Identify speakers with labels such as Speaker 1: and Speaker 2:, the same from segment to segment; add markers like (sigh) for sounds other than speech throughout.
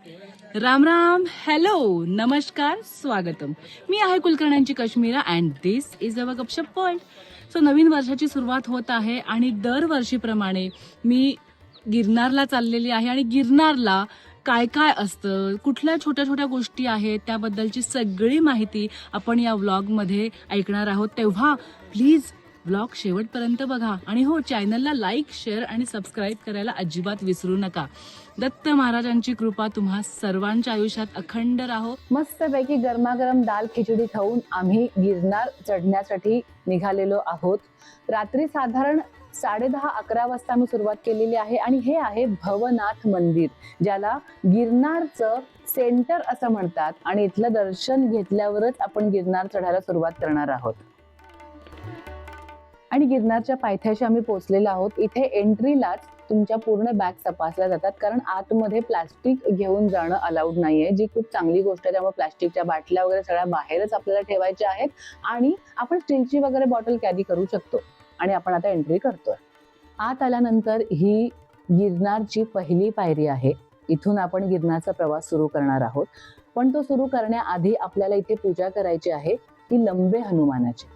Speaker 1: Ram Ram. Hello नमस्कार. स्वागतम. मी आहे कुलकर्ण्यांची Kashmira and this is our Gupshup world so नवीन वर्षाची सुरुवात होत आहे आणि दरवर्षीप्रमाणे मी गिरनारला चाललेली आहे आणि गिरनारला काय काय असतं कुठल्या छोट्या छोट्या गोष्टी आहेत त्याबद्दलची सगळी माहिती आपण या व्लॉगमध्ये ऐकणार आहोत. तेव्हा प्लीज ब्लॉग शेवटपर्यंत बघा. आणि हो चॅनलला लाईक शेअर आणि सबस्क्राईब करायला अजिबात विसरू नका. दत्त महाराजांची कृपा तुम्हा सर्वांच्या आयुष्यात अखंड राहो.
Speaker 2: मस्तपैकी गरमागरम दाल खिचडी खाऊन आम्ही गिरनार चढण्यासाठी निघालेलो आहोत. रात्री साधारण साडेदहा अकरा वाजता आम्ही सुरुवात केलेली आहे आणि हे आहे भवनाथ मंदिर ज्याला गिरनारचं सेंटर असं म्हणतात. आणि इथलं दर्शन घेतल्यावरच आपण गिरनार चढायला सुरुवात करणार आहोत. आणि गिरनारच्या पायथ्याशी आम्ही पोहोचलेलो आहोत. इथे एंट्रीलाच तुमच्या पूर्ण बॅग तपासल्या जातात. कारण आतमध्ये प्लास्टिक घेऊन जाणं अलाउड नाहीये. जी खूप चांगली गोष्ट आहे त्यामुळे प्लास्टिकच्या बाटल्या वगैरे सगळ्या बाहेरच आपल्याला ठेवायच्या आहेत. आणि आपण स्टीलची वगैरे बॉटल कॅरी करू शकतो. आणि आपण आता एंट्री करतोय. आत आल्यानंतर ही गिरनारची पहिली पायरी आहे. इथून आपण गिरनारचा प्रवास सुरू करणार आहोत. पण तो सुरू करण्याआधी आपल्याला इथे पूजा करायची आहे. ती लंबे हनुमानाची.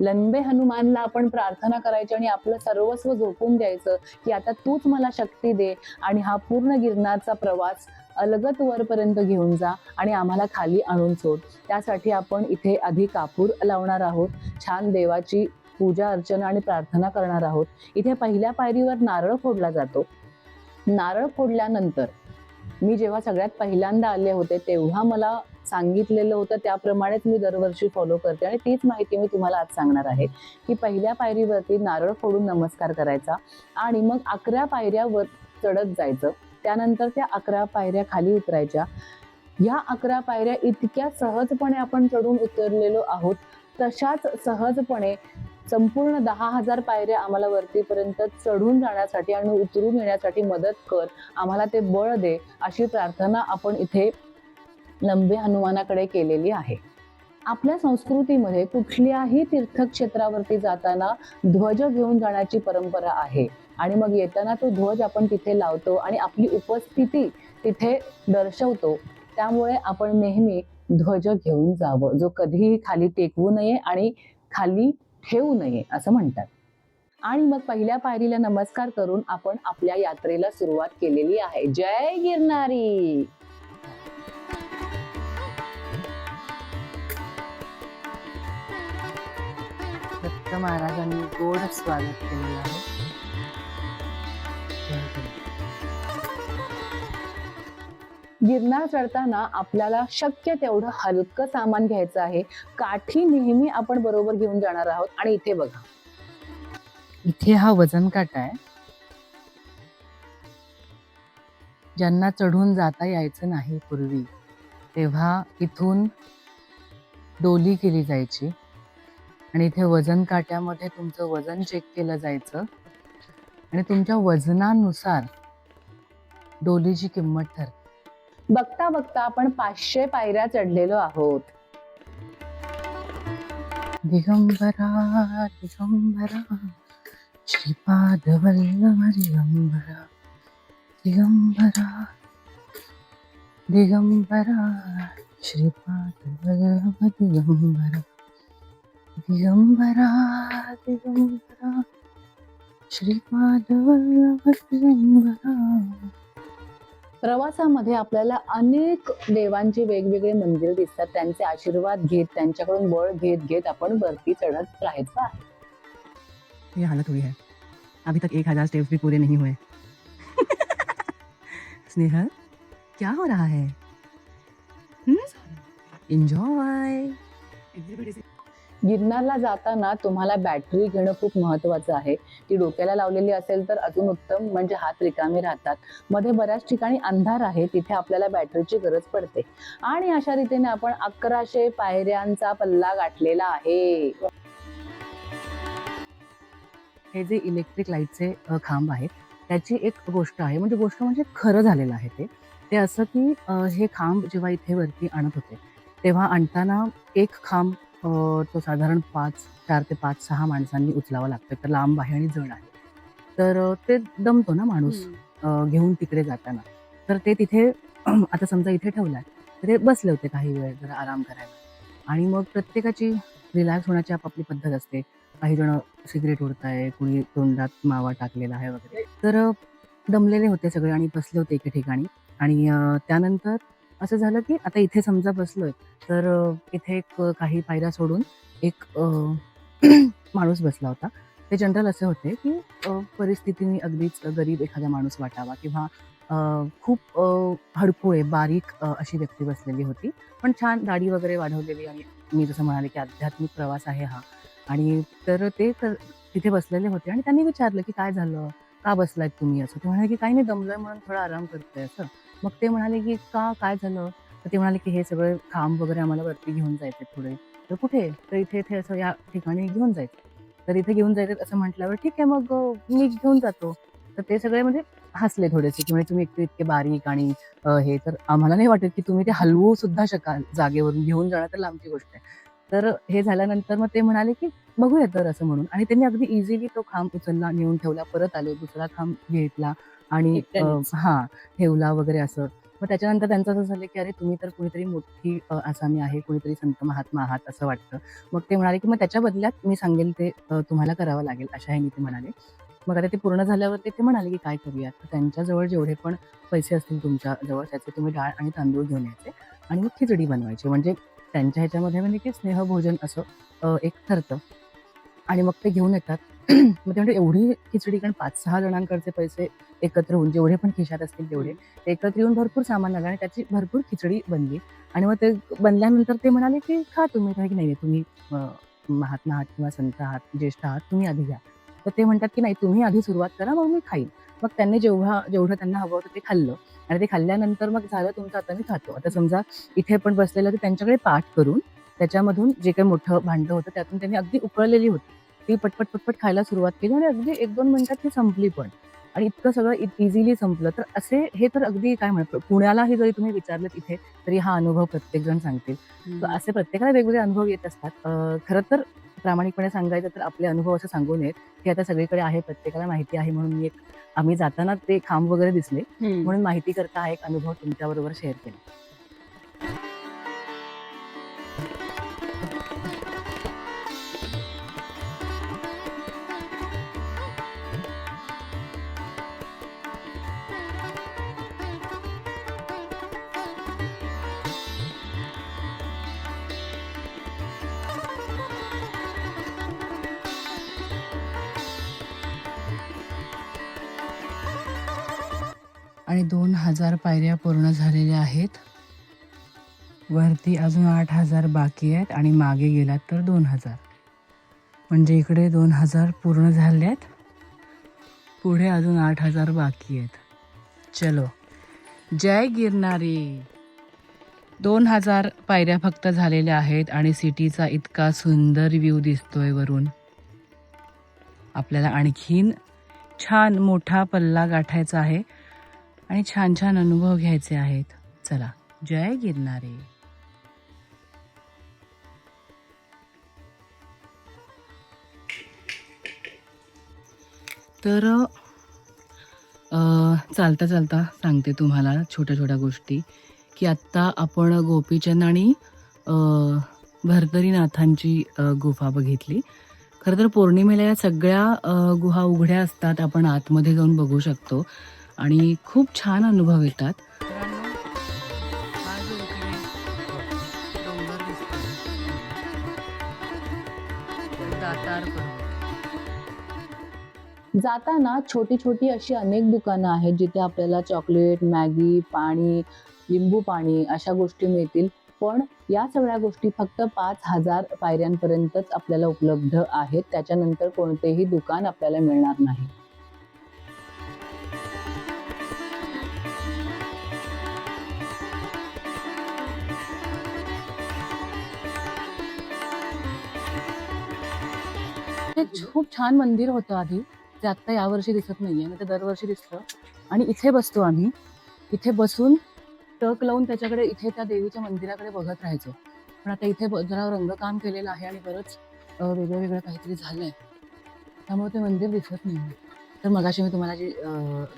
Speaker 2: लंबे हनुमानला आपण प्रार्थना करायची आणि आपलं सर्वस्व झोपून द्यायचं की आता तूच मला शक्ती दे आणि हा पूर्ण गिरनारचा प्रवास अलगत वरपर्यंत घेऊन जा आणि आम्हाला खाली आणून सोड. त्यासाठी आपण इथे आधी कापूर लावणार आहोत. छान देवाची पूजा अर्चना आणि प्रार्थना करणार आहोत. इथे पहिल्या पायरीवर नारळ फोडला जातो. नारळ फोडल्यानंतर मी जेव्हा सगळ्यात पहिल्यांदा आले होते तेव्हा मला सांगितलेलं होतं त्याप्रमाणेच मी दरवर्षी फॉलो करते आणि तीच माहिती मी तुम्हाला आज सांगणार आहे. की पहिल्या पायरीवरती नारळ फोडून नमस्कार करायचा आणि मग अकरा पायऱ्यावर चढत जायचं. त्यानंतर त्या अकरा पायऱ्या खाली उतरायच्या. ह्या अकरा पायऱ्या इतक्या सहजपणे आपण चढून उतरलेलो आहोत तशाच सहजपणे संपूर्ण दहा हजार पायऱ्या आम्हाला वरतीपर्यंत चढून जाण्यासाठी आणि उतरून येण्यासाठी मदत कर. आम्हाला ते बळ दे अशी प्रार्थना आपण इथे लंबे हनुमानाकडे केलेली आहे. आपल्या संस्कृतीमध्ये कुठल्याही तीर्थक्षेत्रावरती जाताना ध्वज घेऊन जाण्याची परंपरा आहे. आणि मग येताना तो ध्वज आपण तिथे लावतो आणि आपली उपस्थिती तिथे दर्शवतो. त्यामुळे आपण नेहमी ध्वज घेऊन जावं. जो कधीही खाली टेकवू नये आणि खाली ठेवू नये असं म्हणतात. आणि मग पहिल्या पायरीला नमस्कार करून आपण आपल्या यात्रेला सुरुवात केलेली आहे. जय गिरनारी! दत्त महाराजांनी गोड स्वागत केलेलं आहे. गिरनार चढताना आपल्याला शक्य तेवढं हलकं सामान घ्यायचं आहे. काठी नेहमी आपण बरोबर घेऊन जाणार आहोत आणि इथे बघा. इथे हा वजन काटा आहे. ज्यांना चढून जाता यायचं नाही पूर्वी तेव्हा इथून डोली केली जायची. आणि इथे वजन काट्यामध्ये तुमचं वजन चेक केलं जायचं. आणि तुमच्या वजनानुसार डोलीची किंमत ठरते. बघता बघता आपण पाचशे पायऱ्या चढलेलो आहोत. दिगंबरा दिगंबरा श्रीपाद वल्लभ दिगंबरा दिगंबरा दिगंबरा श्रीपाद वल्लभ दिगंबरा दिगंबरा दिगंबरा श्रीपाद वल्लभ दिगंबरा। प्रवासामध्ये आपल्याला अनेक देवांची वेगवेगळे मंदिर दिसतात. त्यांचे आशीर्वाद घेत त्यांच्याकडून बळ घेत घेत आपण वरती चढत राहायचं आहे.
Speaker 3: ये हालत हुई है. अभी तक एक हजार स्टेप्स भी पूरे नहीं हुए. (laughs) स्नेहल क्या हो रहा है? एंजॉय
Speaker 2: गिरनारला जाताना तुम्हाला बॅटरी घेणं खूप महत्वाचं आहे. ती डोक्याला लावलेली असेल तर अजून उत्तम म्हणजे हात रिकामे राहतात. मध्ये बऱ्याच ठिकाणी अंधार आहे तिथे आपल्याला बॅटरीची गरज पडते. आणि अशा रीतीने आपण अकराशे पायऱ्यांचा पल्ला गाठलेला आहे.
Speaker 3: हे जे इलेक्ट्रिक लाईटचे खांब आहेत त्याची एक गोष्ट आहे. म्हणजे गोष्ट म्हणजे खरं झालेलं आहे ते. ते असं की हे खांब जेव्हा इथे वरती आणत होते तेव्हा आणताना एक खांब तो साधारण पाच चार ते पाच सहा माणसांनी उचलावा लागतो तर लांब आहे आणि जड आहे. तर ते दमतो ना माणूस घेऊन तिकडे जाताना. तर ते तिथे (clears throat) आता समजा इथे ठेवलाय तर ते बसले होते काही वेळ जरा आराम करायला. आणि मग प्रत्येकाची रिलॅक्स होण्याची आपापली पद्धत असते. काही जण सिगरेट ओढताय कुणी तोंडात मावा टाकलेला आहे वगैरे. तर दमलेले होते सगळे आणि बसले होते एके ठिकाणी. आणि त्यानंतर असं झालं की आता इथे समजा बसलोय तर इथे एक काही पायऱ्या सोडून एक (clears throat) माणूस बसला होता. ते जनरल असे होते की परिस्थितीने अगदीच गरीब एखादा माणूस वाटावा किंवा खूप हडकोळे हडकुळे बारीक अशी व्यक्ती बसलेली होती. पण छान दाढी वगैरे वाढवलेली आणि मी जसं म्हणाले की आध्यात्मिक प्रवास आहे हा. आणि तर ते तर तिथे बसलेले होते आणि त्यांनी विचारलं की काय झालं? का बसलायत तुम्ही असं? ते म्हणाले की काही नाही दमलंय म्हणून थोडा आराम करतोय असं. मग ते म्हणाले की का? काय झालं? तर ते म्हणाले की हे सगळं खांब वगैरे आम्हाला वरती घेऊन जायचे पुढे. तर कुठे? तर इथे इथे असं या ठिकाणी घेऊन जायचं. तर इथे घेऊन जायचं असं म्हटल्यावर ठीक आहे मग मी घेऊन जातो. तर ते सगळे म्हणजे हसले थोडेसे की म्हणजे तुम्ही इतके इतके बारीक आणि हे तर आम्हाला नाही वाटत की तुम्ही ते हलवू सुद्धा शकाल जागेवरून घेऊन जाणार तर लांबची गोष्ट आहे. तर हे झाल्यानंतर मग ते म्हणाले की बघूया तर असं म्हणून. आणि त्यांनी अगदी इझिली तो खांब उचलला नेऊन ठेवला परत आले दुसरा खांब घेतला. आणि हा ठेवला वगैरे असं. मग त्याच्यानंतर त्यांचं असं झालं की अरे तुम्ही तर कुणीतरी मोठी आसामी आहे कुणीतरी संत महात्मा आहात असं वाटतं. मग ते म्हणाले की मग त्याच्या बदल्यात मी सांगेल ते तुम्हाला करावं लागेल अशा ह्यानी ते म्हणाले. मग आता ते पूर्ण झाल्यावर ते ते म्हणाले की काय करूयात? तर त्यांच्याजवळ जेवढे पण पैसे असतील तुमच्या जवळ त्याचे तुम्ही डाळ आणि तांदूळ घेऊन यायचे आणि मग खिचडी बनवायची. म्हणजे त्यांच्या ह्याच्यामध्ये म्हणजे की स्नेहभोजन असं एक ठरतं. आणि मग ते घेऊन येतात. (clears throat) मग ते म्हणजे एवढी खिचडी कारण पाच सहा जणांकडचे पैसे एकत्र होऊन जेवढे पण खिशात असतील तेवढे ते एकत्र येऊन भरपूर सामान आलं आणि त्याची भरपूर खिचडी बनली. आणि मग ते बनल्यानंतर ते म्हणाले की खा तुम्ही. तर की नाही तुम्ही महात्मा आहात किंवा संत आहात ज्येष्ठ आहात तुम्ही आधी घ्या. तर ते म्हणतात की नाही तुम्ही आधी सुरुवात करा मग मी खाईन. मग त्यांनी जेव्हा जेवढं त्यांना हवं होतं ते खाल्लं. आणि ते खाल्ल्यानंतर मग झालं तुमचं आता मी खातो. आता समजा इथे पण बसलेलं की त्यांच्याकडे पाठ करून त्याच्यामधून जे काही मोठं भांडं होतं त्यातून त्यांनी अगदी उकळलेली होती. ती पटपट पटपट खायला सुरुवात केली आणि अगदी एक दोन मिनिटात ती संपली पण. आणि इतकं सगळं इझिली संपलं. तर असे हे तर अगदी काय म्हणतात पुण्यालाही जरी तुम्ही विचारलं तिथे तरी हा अनुभव प्रत्येक जण सांगतील. तर असे प्रत्येकाला वेगवेगळे अनुभव येत असतात. खरं तर प्रामाणिकपणे सांगायचं तर आपले अनुभव असं सांगू नयेत की आता सगळीकडे आहे प्रत्येकाला माहिती आहे म्हणून मी एक आम्ही जाताना ते खांब वगैरे दिसले. म्हणून माहिती करता हा एक अनुभव तुमच्याबरोबर शेअर केला.
Speaker 1: हजार पायऱ्या पूर्ण झालेल्या आहेत. वरती अजून आठ हजार बाकी आहेत आणि मागे गेलात तर दोन हजार. म्हणजे इकडे दोन हजार पूर्ण झाले आहेत पुढे अजून आठ हजार बाकी आहेत. चलो. जय गिरणारी दोन हजार पायऱ्या फक्त झालेल्या आहेत आणि सिटीचा इतका सुंदर व्ह्यू दिसतोय वरून. आपल्याला आणखीन छान मोठा पल्ला गाठायचा आहे. आणि छान छान अनुभव घ्यायचे आहेत. चला जय गिरणारे तर चालता चालता सांगते तुम्हाला छोट्या छोट्या गोष्टी की आत्ता आपण गोपीचंद आणि भरतरीनाथांची गुफा बघितली. खरं तर पौर्णिमेला या सगळ्या गुहा उघड्या असतात आपण आतमध्ये जाऊन बघू शकतो. आणि खूप छान अनुभव येतात.
Speaker 2: जाताना छोटी छोटी अशी अनेक दुकानं आहेत जिथे आपल्याला चॉकलेट मॅगी पाणी लिंबू पाणी अशा गोष्टी मिळतील. पण या सगळ्या गोष्टी फक्त पाच हजार पायऱ्यांपर्यंतच आपल्याला उपलब्ध आहेत. त्याच्यानंतर कोणतेही दुकान आपल्याला मिळणार नाही.
Speaker 3: ते खूप छान मंदिर होतं आधी. ते आत्ता यावर्षी दिसत नाहीये ना ते दरवर्षी दिसतं आणि इथे बसतो आम्ही. इथे बसून टक लावून त्याच्याकडे इथे त्या देवीच्या मंदिराकडे बघत राहायचो. पण आता इथे जरा रंगकाम केलेलं आहे आणि बरंच वेगळं वेगळं काहीतरी झालंय. त्यामुळे ते मंदिर दिसत नाही तर मगाशी मी तुम्हाला जी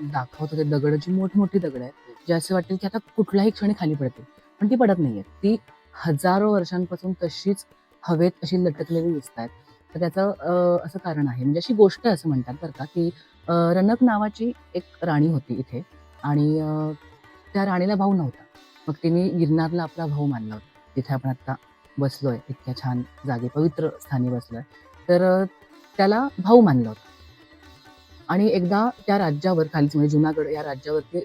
Speaker 3: दाखवत होते दगड जी मोठमोठी दगड आहेत जे असे वाटेल की आता कुठल्याही क्षणी खाली पडते पण ती पडत नाहीये ती हजारो वर्षांपासून तशीच हवेत अशी लटकलेली दिसत आहेत तर त्याचं असं कारण आहे. म्हणजे अशी गोष्ट असं म्हणतात बरं का की रनक नावाची एक राणी होती इथे आणि त्या राणीला भाऊ नव्हता. मग तिने गिरनारला आपला भाऊ मानला होता. तिथे आपण आत्ता बसलोय इतक्या छान जागे पवित्र स्थानी बसलोय. तर त्याला भाऊ मानला होता. आणि एकदा त्या राज्यावर खालीच म्हणजे जुनागड या राज्यावरती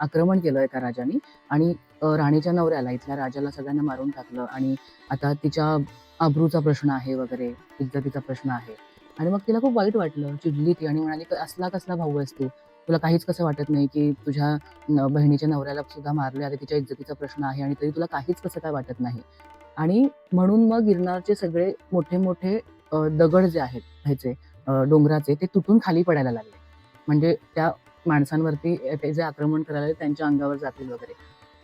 Speaker 3: आक्रमण केलं एका राजाने आणि राणीच्या नवऱ्याला इथल्या राजाला सगळ्यांना मारून टाकलं आणि आता तिच्या आबरूचा प्रश्न आहे वगैरे इज्जतीचा प्रश्न आहे. आणि मग तिला खूप वाईट वाटलं चिडली ती आणि म्हणाली असला कसला भाऊ आहेस तू? तुला काहीच कसं वाटत नाही की तुझ्या बहिणीच्या नवऱ्याला सुद्धा मारले आता तिच्या इज्जतीचा प्रश्न आहे आणि तरी तुला काहीच कसं काय वाटत नाही? आणि म्हणून मग गिरनारचे सगळे मोठे मोठे दगड जे आहेत ह्याचे डोंगराचे ते तुटून खाली पडायला लागले. म्हणजे त्या माणसांवरती ते जे आक्रमण करायला लागले, त्यांच्या अंगावर जातील वगैरे.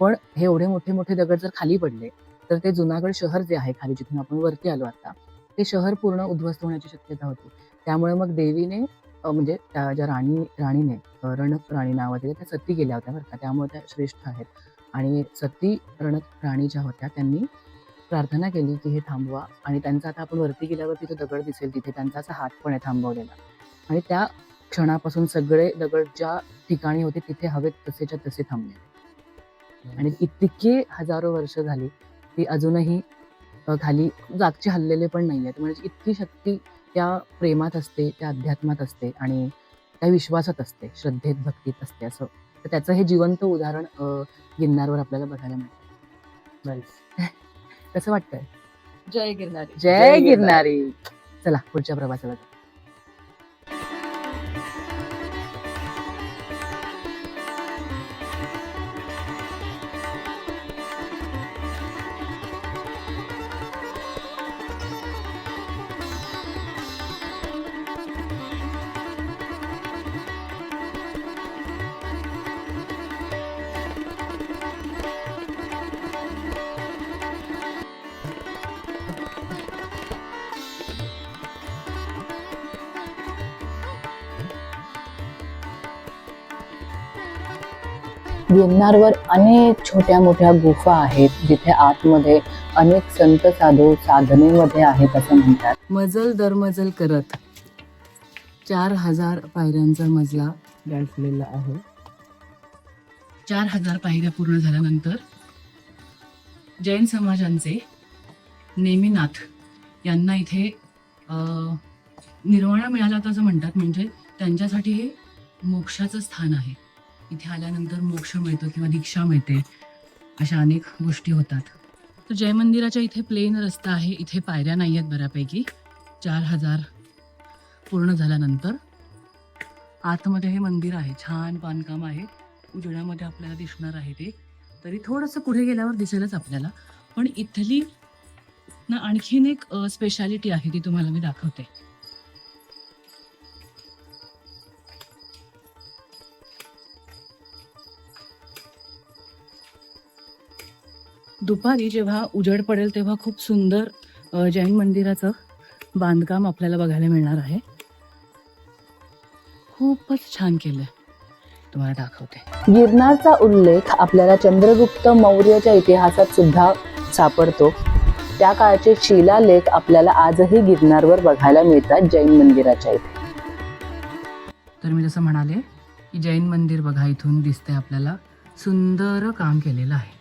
Speaker 3: पण हे एवढे मोठे मोठे दगड जर खाली पडले तर ते जुनागड शहर जे आहे खाली जिथून आपण वरती आलो आता ते शहर पूर्ण उद्ध्वस्त होण्याची शक्यता होती. त्यामुळे मग देवीने म्हणजे त्या ज्या राणी राणीने रणक राणी नावाचे त्या सती गेल्या होत्या बरं का त्यामुळे त्या श्रेष्ठ आहेत. आणि सती रणक राणी ज्या होत्या त्यांनी प्रार्थना केली की हे थांबवा आणि त्यांचा आता आपण वरती गेल्यावर तिथे दगड दिसेल तिथे त्यांचा असा हात पण आहे थांबवलेला. आणि त्या क्षणापासून सगळे दगड ज्या ठिकाणी होते तिथे हवेत तसेच्या तसे थांबले. आणि इतके हजारो वर्ष झाली ती अजूनही खाली जागचे हल्लेले पण नाही आहेत म्हणजे इतकी शक्ती त्या प्रेमात असते त्या अध्यात्मात असते आणि त्या विश्वासात असते श्रद्धेत भक्तीत असते असं. तर त्याचं हे जिवंत उदाहरण अ, गिरनारवर आपल्याला बघायला मिळतं. (laughs) कसं वाटतंय?
Speaker 1: जय गिरनारी.
Speaker 3: जय
Speaker 2: जय
Speaker 3: गिरनारी. चला पुढच्या प्रवासाला
Speaker 2: गिरनारवर अनेक छोट्या मोठ्या गुफा आहेत जिथे आतमध्ये अनेक संत साधू साधनेमध्ये आहेत असं म्हणतात.
Speaker 3: मजल दर मजल करत चार हजार पायऱ्यांचा मजला गाठलेला आहे. चार हजार पायऱ्या पूर्ण झाल्यानंतर जैन समाजांचे नेमीनाथ यांना इथे अं, निर्वाणा मिळाला होता असं म्हणतात. म्हणजे त्यांच्यासाठी हे मोक्षाचं स्थान आहे. इथे आल्यानंतर मोक्ष मिळतो किंवा दीक्षा मिळते अशा अनेक गोष्टी होतात. तर जय मंदिराच्या इथे प्लेन रस्ता आहे इथे पायऱ्या नाही आहेत बऱ्यापैकी. चार हजार पूर्ण झाल्यानंतर आतमध्ये हे मंदिर आहे छान बांधकाम आहे. उजेडामध्ये आपल्याला दिसणार आहे ते. तरी थोडंसं पुढे गेल्यावर दिसेलच आपल्याला. पण इथली ना आणखीन एक स्पेशालिटी आहे ती तुम्हाला मी दाखवते. दुपारी जेव्हा उजेड पडेल तेव्हा खूप सुंदर जैन मंदिराचं बांधकाम आपल्याला बघायला मिळणार आहे. खूपच छान केलंय. तुम्हाला दाखवते.
Speaker 2: गिरनारचा उल्लेख आपल्याला चंद्रगुप्त मौर्याच्या इतिहासात सुद्धा सापडतो. त्या काळचे शिलालेख आपल्याला आजही गिरनारवर बघायला मिळतात जैन मंदिराच्या इथे.
Speaker 3: तर मी जसं म्हणाले की जैन मंदिर बघा इथून दिसतंय आपल्याला सुंदर काम केलेलं आहे.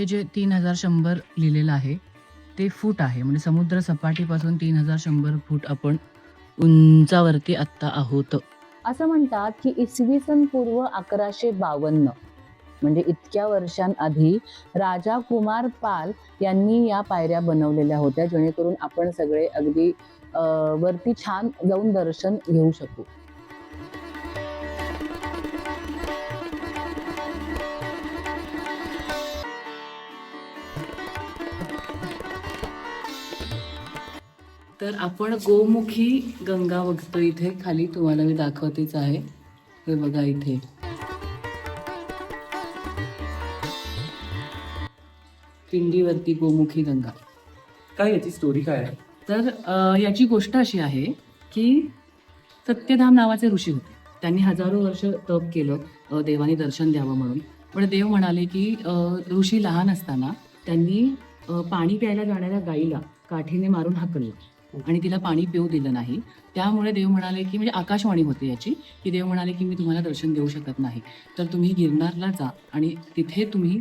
Speaker 3: हे जे तीन हजार शंभर लिहिलेलं आहे ते फूट आहे. म्हणजे समुद्र सपाटीपासून तीन हजार शंभर फूट आपण उंचावरती आत्ता आहोत.
Speaker 2: असं म्हणतात की इसवी सन पूर्व अकराशे बावन्न म्हणजे इतक्या वर्षांआधी राजा कुमार पाल यांनी या पायऱ्या बनवलेल्या होत्या जेणेकरून आपण सगळे अगदी वरती छान जाऊन दर्शन घेऊ शकू.
Speaker 3: तर आपण गोमुखी गंगा बघतो इथे. खाली तुम्हाला मी दाखवतेच आहे. हे बघा इथे. पिंडीवरती गोमुखी गंगा.
Speaker 4: काय याची स्टोरी काय आहे?
Speaker 3: तर याची गोष्ट अशी आहे की सत्यधाम नावाचे ऋषी होते. त्यांनी हजारो वर्ष तप केलं देवाने दर्शन द्यावं म्हणून. पण देव म्हणाले की ऋषी लहान असताना त्यांनी पाणी प्यायला जाणाऱ्या गाईला काठीने मारून हाकललं. आणि तिला पाणी पिऊ दिलं नाही. त्यामुळे देव म्हणाले की म्हणजे आकाशवाणी होते याची की देव म्हणाले की मी तुम्हाला दर्शन देऊ शकत नाही. तर तुम्ही गिरनारला जा आणि तिथे तुम्ही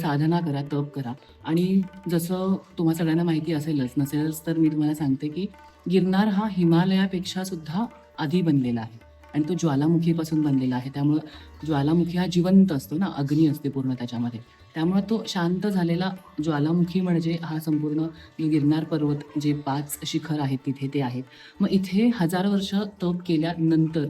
Speaker 3: साधना करा तप करा. आणि जसं तुम्हा सगळ्यांना माहिती असेलच नसेलच तर मी तुम्हाला सांगते की गिरनार हा हिमालयापेक्षा सुद्धा आधी बनलेला आहे. आणि तो ज्वालामुखीपासून बनलेला आहे. त्यामुळं ज्वालामुखी हा जिवंत असतो ना अग्नी असते पूर्ण त्याच्यामध्ये. त्यामुळे तो शांत झालेला ज्वालामुखी म्हणजे हा संपूर्ण गिरनार पर्वत जे पाच शिखर आहेत तिथे ते आहेत. मग इथे हजार वर्ष तप केल्यानंतर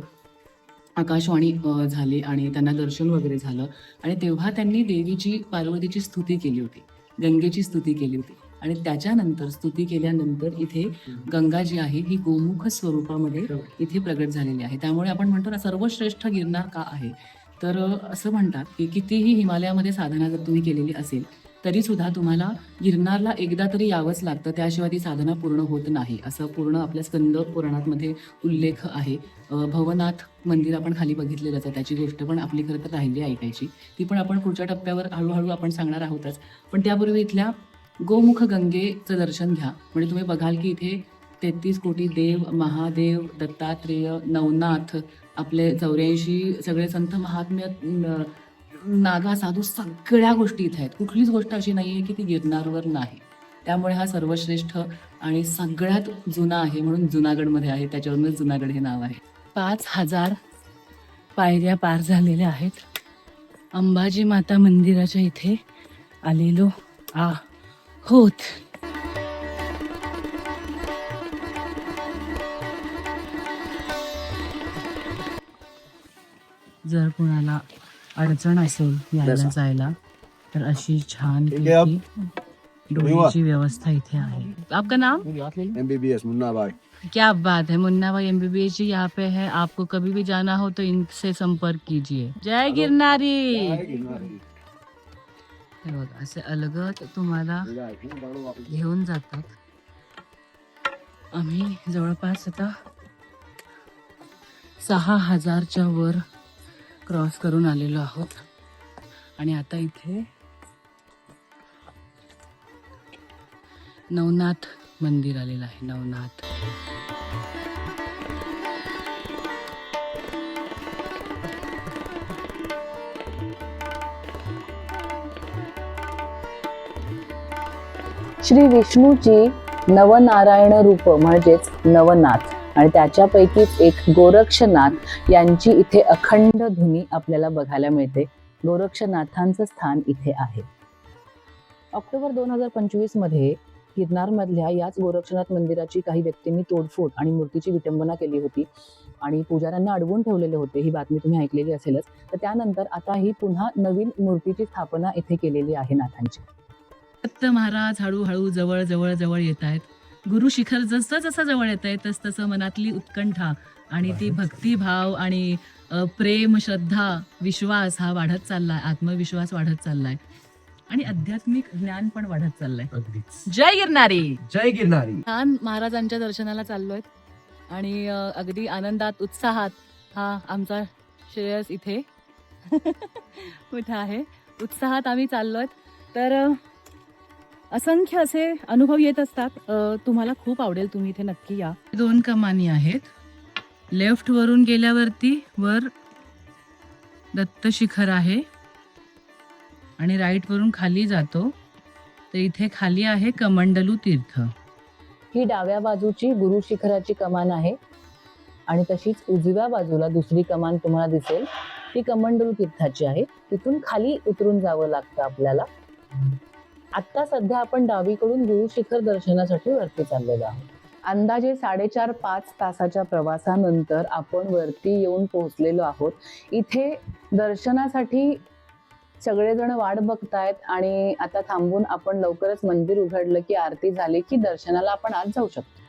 Speaker 3: आकाशवाणी झाली आणि त्यांना दर्शन वगैरे झालं आणि तेव्हा त्यांनी देवीची पार्वतीची स्तुती केली होती. गंगेची स्तुती केली होती. आणि त्याच्यानंतर स्तुती केल्यानंतर इथे गंगा जी आहे ही गोमुख स्वरूपामध्ये इथे प्रगट झालेली आहे. त्यामुळे आपण म्हणतो ना सर्वश्रेष्ठ गिरनार का आहे? तर असं म्हणतात की कितीही हिमालयामध्ये साधना जर तुम्ही केलेली असेल तरी सुद्धा तुम्हाला गिरनारला एकदा तरी यावंच लागतं. त्याशिवाय ती साधना पूर्ण होत नाही. असं पूर्ण आपल्या स्कंद पुराणामध्ये उल्लेख आहे. भवनाथ मंदिर आपण खाली बघितलेलं आहे त्याची गोष्ट पण आपली खरं तर राहिली ऐकायची. ती पण आपण पुढच्या टप्प्यावर हळूहळू आपण सांगणार आहोतच. पण त्यापूर्वी इथल्या गोमुख गंगेचं दर्शन घ्या. म्हणजे तुम्ही बघाल की इथे तेहतीस कोटी देव महादेव दत्तात्रेय नवनाथ आपले चौऱ्याऐंशी सगळे संत महात्म्य नागा साधू सगळ्या गोष्टी इथे आहेत. कुठलीच गोष्ट अशी नाही आहे की ती गिरणारवर नाही. त्यामुळे हा सर्वश्रेष्ठ आणि सगळ्यात जुना आहे म्हणून जुनागडमध्ये आहे. त्याच्यावरूनच जुनागड हे नाव आहे. पाच हजार पायऱ्या पार झालेल्या आहेत. अंबाजी माता मंदिराच्या इथे आलेलो आ होत जर कुणाला अडचण असेल यायला जायला तर अशी छान डोळीची व्यवस्था इथे आहे. आपका नाम?
Speaker 1: M B B S Munna Bhai
Speaker 3: क्या बात है मुन्ना भाई एमबीबीएस जी यहाँ पे है। आपको कभी भी जाना हो तो इनसे संपर्क कीजिए। जय गिरनारी। हे बघा असे अलगद तुम्हाला घेऊन जातात. आम्ही जवळपास आता सहा हजारच्या वर क्रॉस करून आलेलो आहोत. आणि आता इथे नवनाथ मंदिर आलेलं आहे नवनाथ.
Speaker 2: श्री विष्णूची नवनारायण रूप म्हणजेच नवनाथ. आणि त्याच्यापैकीच एक गोरक्षनाथ यांची इथे अखंड धुनी आपल्याला बघायला मिळते. गोरक्षनाथांचं स्थान इथे आहे. ऑक्टोबर दोन हजार पंचवीसमध्ये गिरनारमधल्या याच गोरक्षनाथ मंदिराची काही व्यक्तींनी तोडफोड आणि मूर्तीची विटंबना केली होती आणि पुजाऱ्यांना अडवून ठेवलेले होते. ही बातमी तुम्ही ऐकलेली असेलच. तर त्यानंतर आता ही पुन्हा नवीन मूर्तीची स्थापना इथे केलेली आहे नाथांची.
Speaker 3: दत्त महाराज हळूहळू जवळ जवळ जवळ येत आहेत. गुरु शिखर जसं जसं जवळ येत आहे तस तसं मनातली उत्कंठा आणि ती भक्तिभाव आणि प्रेम श्रद्धा विश्वास हा वाढत चाललाय आत्मविश्वास वाढत चाललाय. आणि आध्यात्मिक ज्ञान पण वाढत चाललंय. जय गिरनारी!
Speaker 4: जय गिरनारी.
Speaker 3: छान महाराजांच्या दर्शनाला चाललोय आणि अगदी आनंदात उत्साहात हा आमचा श्रेयस इथे (laughs) कुठं आहे? उत्साहात आम्ही चाललोय तर असंख्य असे अनुभव येत असतात. तुम्हाला खूप आवडेल तुम्ही इथे नक्की या. दोन कमानी आहेत. लेफ्ट वरून गेल्यावरती वर दत्त शिखर आहे. आणि राईट वरून खाली जातो. तर इथे खाली आहे कमंडलू तीर्थ.
Speaker 2: ही डाव्या बाजूची गुरु शिखराची कमान आहे. आणि तशीच उजव्या बाजूला दुसरी कमान तुम्हाला दिसेल. ती कमंडलू तीर्थाची आहे. तिथून खाली उतरून जावं लागतं आपल्याला. आता सध्या आपण डावीकडून गुरु शिखर दर्शनासाठी वरती चाललेलो आहोत. अंदाजे साडेचार पाच तासाच्या प्रवासानंतर आपण वरती येऊन पोहोचलेलो आहोत. इथे दर्शनासाठी सगळेजण वाट बघतायत आणि आता थांबून आपण लवकरच मंदिर उघडलं की आरती झाली की दर्शनाला आपण आज जाऊ शकतो.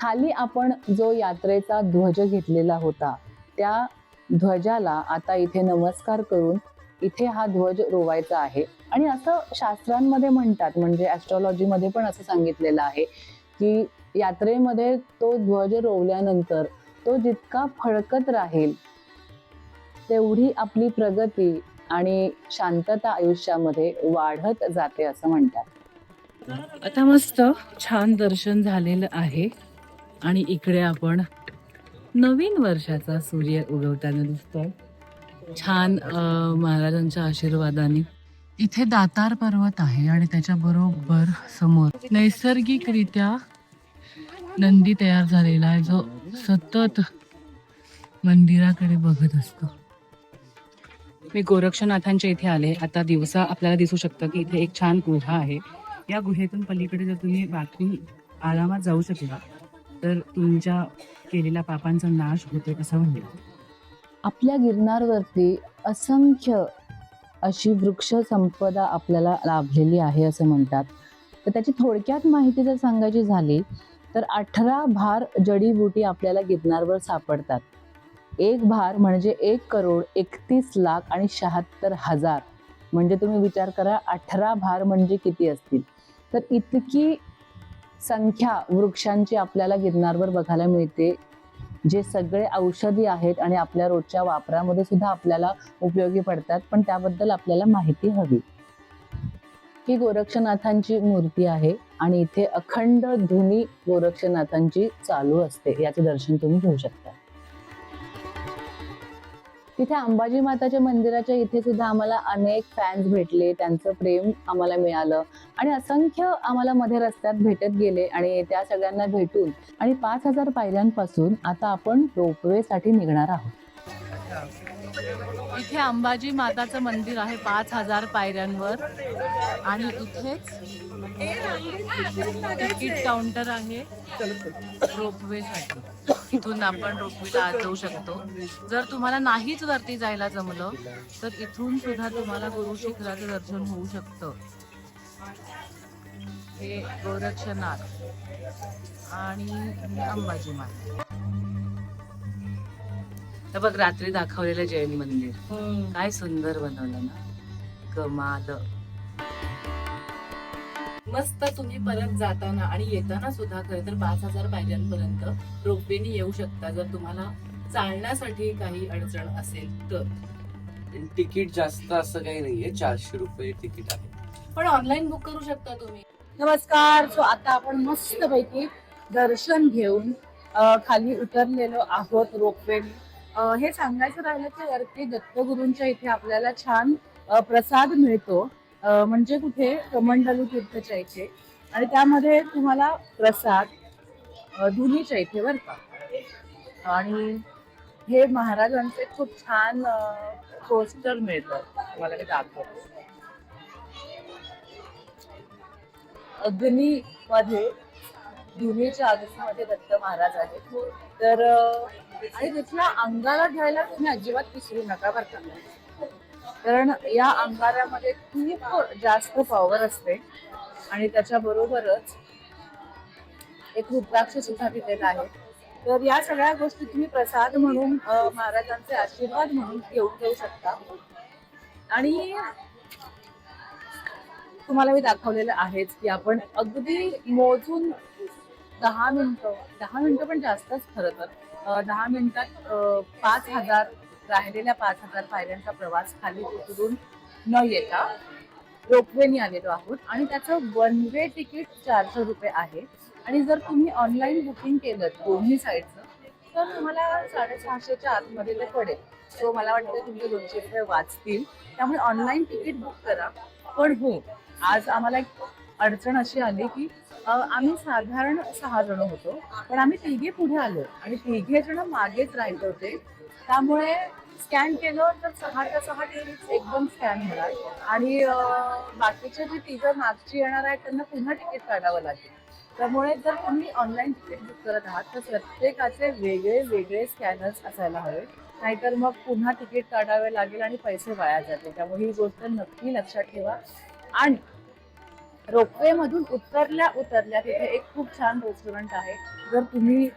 Speaker 2: खाली आपण जो यात्रेचा ध्वज घेतलेला होता त्या ध्वजाला आता इथे नमस्कार करून
Speaker 5: इथे हा ध्वज रोवायचा आहे. आणि असं शास्त्रांमध्ये म्हणतात म्हणजे ॲस्ट्रॉलॉजीमध्ये पण असं सांगितलेलं आहे की यात्रेमध्ये तो ध्वज रोवल्यानंतर तो जितका फडकत राहील तेवढी आपली प्रगती आणि शांतता आयुष्यामध्ये वाढत जाते असं म्हणतात.
Speaker 3: आता मस्त छान दर्शन झालेलं आहे आणि इकडे आपण नवीन वर्षाचा सूर्य उगवताना दिसतोय. छान महाराजांच्या आशीर्वादाने. इथे दातार पर्वत आहे आणि त्याच्या बरोबर समोर नैसर्गिकरित्या नंदी तयार झालेला आहे जो सतत मंदिराकडे बघत असतो. मी गोरक्षनाथांच्या इथे आले. आता दिवसा आपल्याला दिसू शकतं की इथे एक छान गुहा आहे. या गुहेतून पलीकडे जर तुम्ही बाकी आरामात जाऊ शकला तर तुमच्या केलेल्या पापांचा नाश होतो असं म्हणतात
Speaker 5: आपल्या गिरनारवरती असंख्य अशी वृक्ष संपदा आपल्याला लाभलेली आहे असं म्हणतात. तर त्याची थोडक्यात माहिती जर सांगायची झाली तर अठरा भार जडीबुटी आपल्याला गिरनारवर सापडतात. एक भार म्हणजे एक करोड एकतीस लाख आणि शहात्तर हजार. म्हणजे तुम्ही विचार करा अठरा भार म्हणजे किती असतील? तर इतकी संख्या वृक्षांची आपल्याला गिरनारवर बघायला मिळते जे सगळे औषधी आहेत आणि आपल्या रोजच्या वापरामध्ये सुद्धा आपल्याला उपयोगी पडतात पण त्याबद्दल आपल्याला माहिती हवी. ही गोरक्षनाथांची मूर्ती आहे आणि इथे अखंड धुनी गोरक्षनाथांची चालू असते. याचे दर्शन तुम्ही घेऊ शकता. तिथे अंबाजी माताच्या मंदिराच्या इथे सुद्धा आम्हाला अनेक फॅन्स भेटले त्यांचं प्रेम आम्हाला मिळालं. आणि असंख्य आम्हाला मध्ये रस्त्यात भेटत गेले आणि त्या सगळ्यांना भेटून आणि पाच हजार पायऱ्यांपासून आता आपण रोपवेसाठी निघणार आहोत.
Speaker 3: इथे अंबाजी माताचं मंदिर आहे पाच हजार पायऱ्यांवर. आणि इथेच तिकीट काउंटर आहे. रोपवे साठी इथून आपण रोपवेला आत जाऊ शकतो. जर तुम्हाला नाहीच वरती जायला जमलं तर इथून सुद्धा तुम्हाला गुरु शिखराचं दर्शन होऊ शकतं. हे गोरक्षनाथ आणि अंबाजी माता. तर बघ रात्री दाखवलेलं जैन मंदिर. काय सुंदर बनवलं ना. कमाल. मस्त तुम्ही परत जाताना आणि येताना सुद्धा खरं तर पाच हजार पायऱ्यांपर्यंत रोपवेने येऊ शकता जर तुम्हाला चालण्यासाठी काही अडचण असेल तर.
Speaker 4: तिकीट जास्त असं काही नाहीये चारशे रुपये तिकीट आहे.
Speaker 3: पण ऑनलाईन बुक करू शकता तुम्ही.
Speaker 2: नमस्कार सो आता आपण मस्त पैकी दर्शन घेऊन खाली उतरलेलो आहोत रोपवे हे सांगायचं राहिलं की वरती दत्तगुरूंच्या इथे आपल्याला छान प्रसाद मिळतो. म्हणजे कुठे? कमंडलू तीर्थच्या इथे. आणि त्यामध्ये तुम्हाला प्रसाद धुनीच्या इथे बरं का. आणि हे महाराजांचे खूप छान पोस्टर मिळतं. तुम्हाला मी दाखवतो. अग्नी मध्ये धुनीच्या अग्नीमध्ये दत्त महाराज आहेत. तर आणि तिथल्या अंगारा घ्यायला तुम्ही अजिबात विसरू नका बरं का. कारण या अंगारामध्ये खूप जास्त पॉवर असते. आणि त्याच्या बरोबरच एक रुद्राक्ष सुद्धा दिलेला आहे. तर या सगळ्या गोष्टी तुम्ही प्रसाद म्हणून महाराजांचे आशीर्वाद म्हणून घेऊन घेऊ शकता. आणि तुम्हाला मी दाखवलेलं आहेच की आपण अगदी मोजून दहा मिनिटं दहा मिनिटं पण जास्तच खरं तर दहा मिनिटात पाच हजार राहिलेल्या पाच हजार पायऱ्यांचा प्रवास खाली उतरून न येता रोपवेने आलेलो आहोत आणि त्याचं वन वे तिकीट चारशे रुपये आहे. आणि जर तुम्ही ऑनलाईन बुकिंग केलं दोन्ही साईडचं तर तुम्हाला साडेसहाशेच्या आतमध्ये ते पडेल. सो मला वाटतं तुमचे दोनशे रुपये वाचतील. त्यामुळे ऑनलाईन तिकीट बुक करा. पण हो आज आम्हाला एक अडचण अशी आली की आम्ही साधारण सहा जण होतो. पण आम्ही तिघे पुढे आलो आणि तिघे जण मागेच राहिले होते. त्यामुळे स्कॅन केलं तर सहाच्या सहा टिकीट एकदम स्कॅन होणार. आणि बाकीचे जे तिघं मागची येणार आहेत त्यांना पुन्हा तिकीट काढावं लागेल. त्यामुळे जर तुम्ही ऑनलाईन तिकीट बुक करत आहात तर प्रत्येकाचे वेगळे वेगळे स्कॅनर्स असायला हवे. नाहीतर मग पुन्हा तिकीट काढावे लागेल आणि पैसे वाया जातील. त्यामुळे ही गोष्ट नक्की लक्षात ठेवा. आणि रोपवे मधून उतरल्या उतरल्या तिथे एक खूप छान रेस्टॉरंट आहे. जर तुम्ही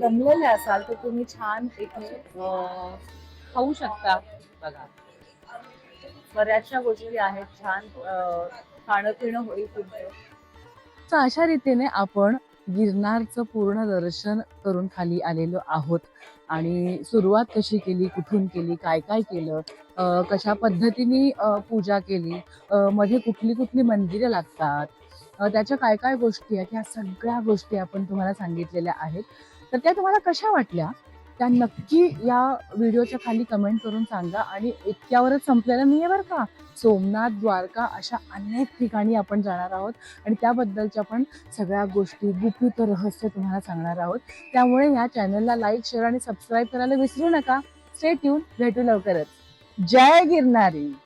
Speaker 2: दमलेले असाल तर तुम्ही छान इथे खाऊ शकता. बघा. बऱ्याचशा गोष्टी आहेत. छान खाणं पिणं होईल तुमचं.
Speaker 3: तर अशा रीतीने आपण गिरनारचं पूर्ण दर्शन करून खाली आलेलो आहोत. आणि सुरुवात कशी केली कुठून केली काय काय केलं कशा पद्धतीने पूजा केली? मध्ये कुठली कुठली मंदिरं लागतात? त्याच्या काय काय गोष्टी आहेत? ह्या सगळ्या गोष्टी आपण तुम्हाला सांगितलेल्या आहेत. तर त्या तुम्हाला कशा वाटल्या? त्या नक्की या व्हिडिओच्या खाली कमेंट करून सांगा आणि इतक्यावरच संपलेलं नाही आहे बरं का? सोमनाथ द्वारका अशा अनेक ठिकाणी आपण जाणार आहोत आणि त्याबद्दलच्या पण सगळ्या गोष्टी गुपित रहस्य तुम्हाला सांगणार आहोत. त्यामुळे या चॅनलला लाईक शेअर आणि सबस्क्राईब करायला विसरू नका. स्टे ट्यून भेटू लवकरच. जय गिरनारी.